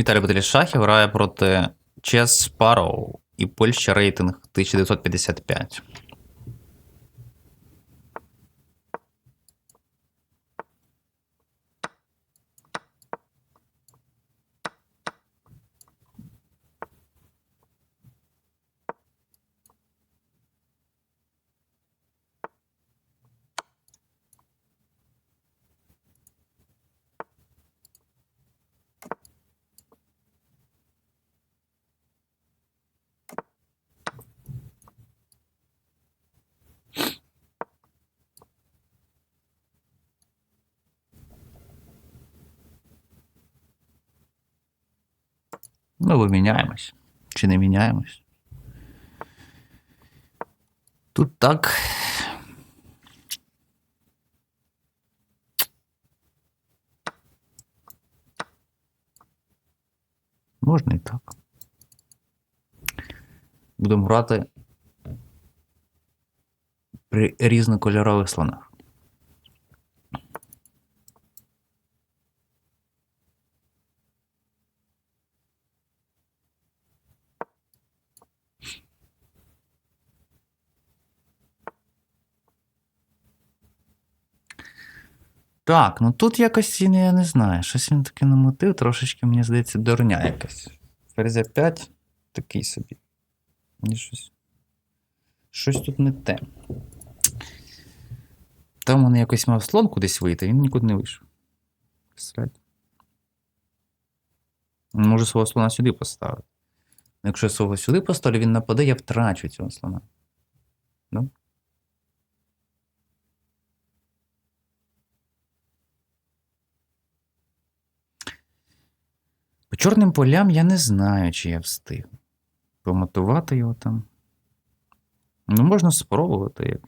Віталій Баталій Шахів грає проти Чес Спароу і Польща рейтинг 1955. Ну, ви міняємось. Чи не міняємось? Тут так. Можна і так. Будемо грати при різнокольорових слонах. Так, ну тут якось не, я не знаю. Щось він таки намотив, трошечки, мені здається, дурня якась. Ферзя 5 такий собі. Мені щось. Щось тут не те. Там вони якось мав слон кудись вийти, він нікуди не вийшов. Він Може свого слона сюди поставити. Ну, Якщо я свого сюди поставлю, він нападе, я втрачу цього слона. Ну? Чорним полям я не знаю, чи я встиг. Помотувати його там. Ну, можна спробувати. Як...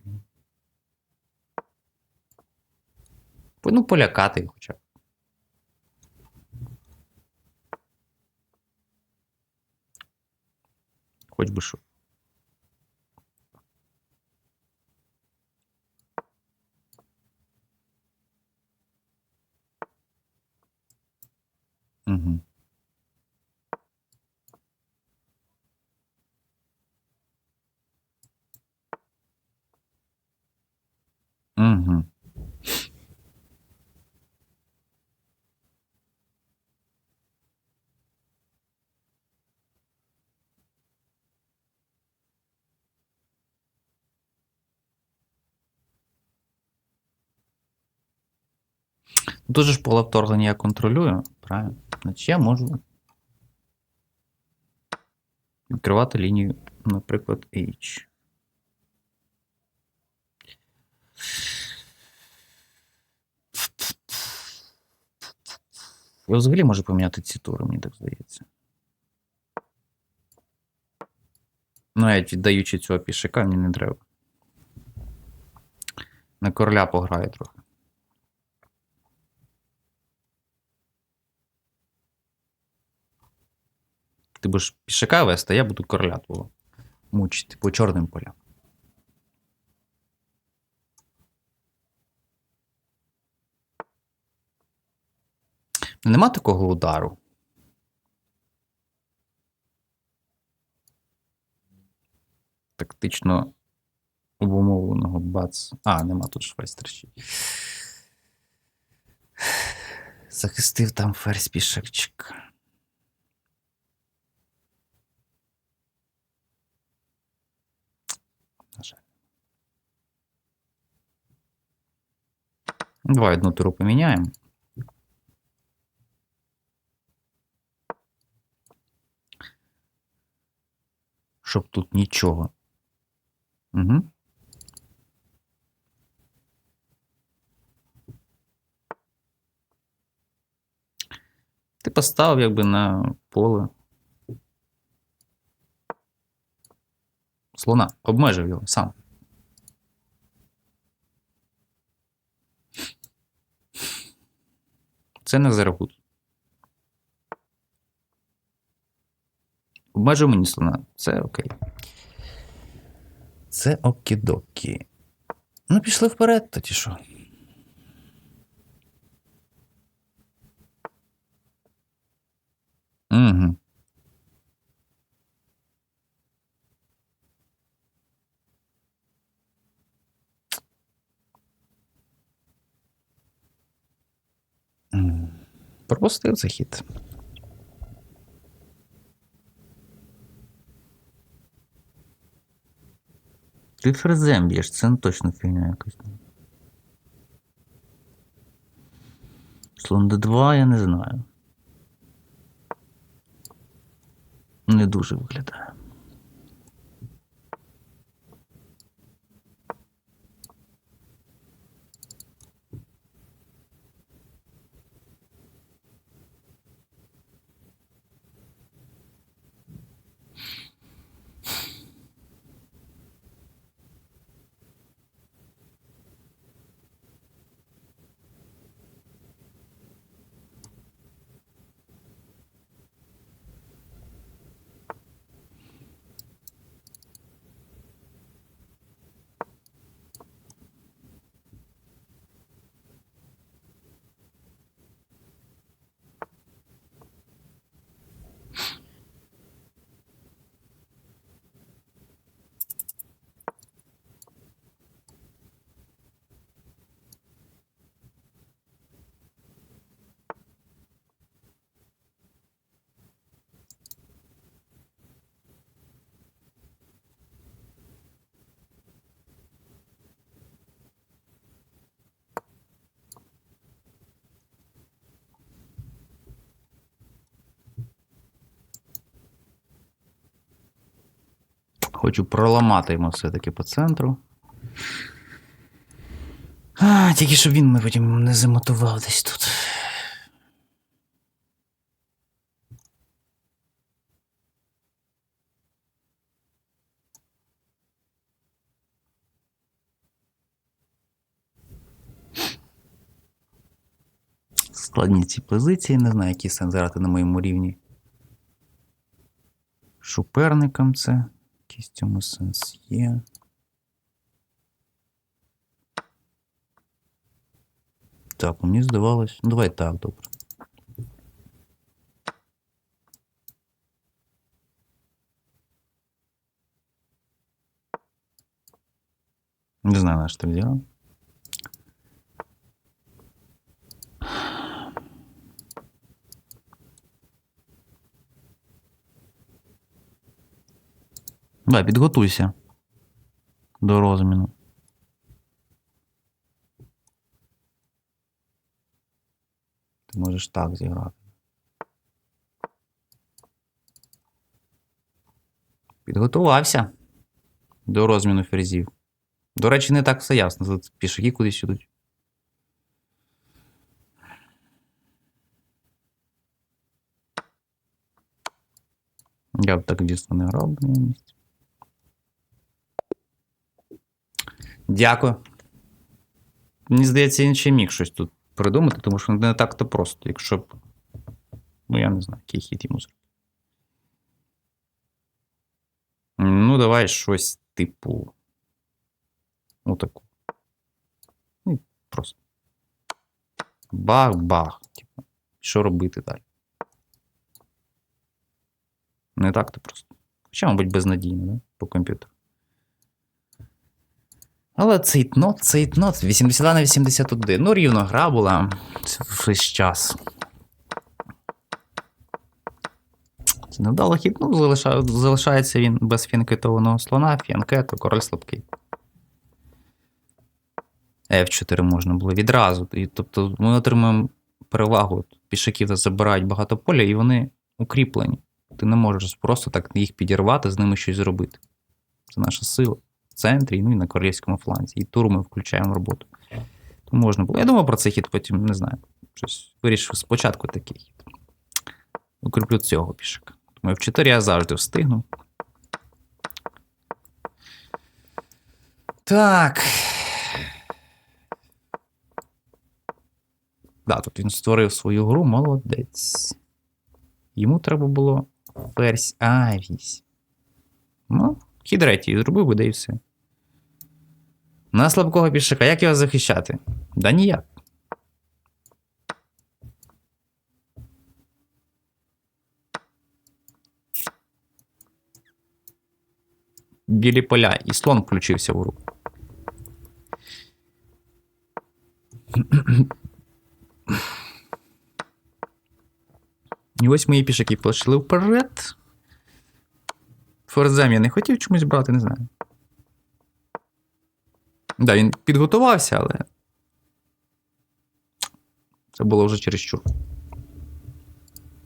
Ну, полякати хоча б. Хоч би що. Угу. Угу. Тут же ж поле вторгнення я контролюю, правильно? Значить я можу відкривати лінію, наприклад, H. Я взагалі можу поміняти ці тури, мені так здається. Ну, навіть віддаючи цього пішака, мені не треба. На короля пограю трохи. Ти будеш пішака вести, а я буду короля твого мучити по чорним полям. Нема такого удару. Тактично обумовленого бац. А, нема тут швець трещить. Захистив там ферзь пішакчик. На жаль. Давай одну туру поміняємо. Щоб тут нічого. Угу. Ти поставив якби на поле. Слона. Обмежив його сам. Це не зарахут. Мені слона. Це окей. Це окідокі. Ну, пішли вперед, тоді що. Пропустив цей хід. Ти ферзем б'єш, це не точно фігня якась. Слон d2 я не знаю. Не дуже виглядає. Хочу проламати йому все-таки по центру. А, тільки щоб він мене потім не замотував десь тут. Складні ці позиції, не знаю, який сенс грати на моєму рівні. Суперникам це. Якийсь в цьому сенс є. Так, мені здавалось. Ну, давай так, добре. Не знаю, на що так Давай, підготуйся до розміну. Ти можеш так зіграти. Підготувався до розміну ферзів. До речі, не так все ясно. Пішаки кудись ідуть. Я б так дійсно не грав на місці. Дякую. Мені здається, ще міг щось тут придумати, тому що не так-то просто, якщо б. Ну, я не знаю, який хід йому зробити. Ну, давай щось типу. Ну, таку. Ну, просто. Бах-бах. Типу. Що робити далі? Не так-то просто. Хоча, мабуть, безнадійно, да? По комп'ютеру. Але цейтнот, цейтнот. 82 на 81. Ну, рівно гра була весь час. Це невдало хід. Ну, залишає, залишається він без фінкетованого слона, фінкету, король слабкий. F4 можна було відразу. І, тобто ми отримуємо перевагу. Пішаків забирають багато поля, і вони укріплені. Ти не можеш просто так їх підірвати, з ними щось зробити. Це наша сила в центрі, ну і на королівському фланзі. І туру ми включаємо в роботу. То можна було. Я думав про цей хід, потім не знаю. Щось вирішив спочатку такий хід. Укріплю цього пішака. Тому F4 я завжди встигну. Так. Да, тут він створив свою гру, молодець. Йому треба було ферзь А8. Ну, хід третій зробив би, да і все. На слабкого пішака, як його захищати? Да ніяк. Білі поля, і слон включився в гру. І ось мої пішаки пішли вперед. Форзем я не хотів чомусь брати, не знаю. Да, він підготувався, але. Це було вже чересчур.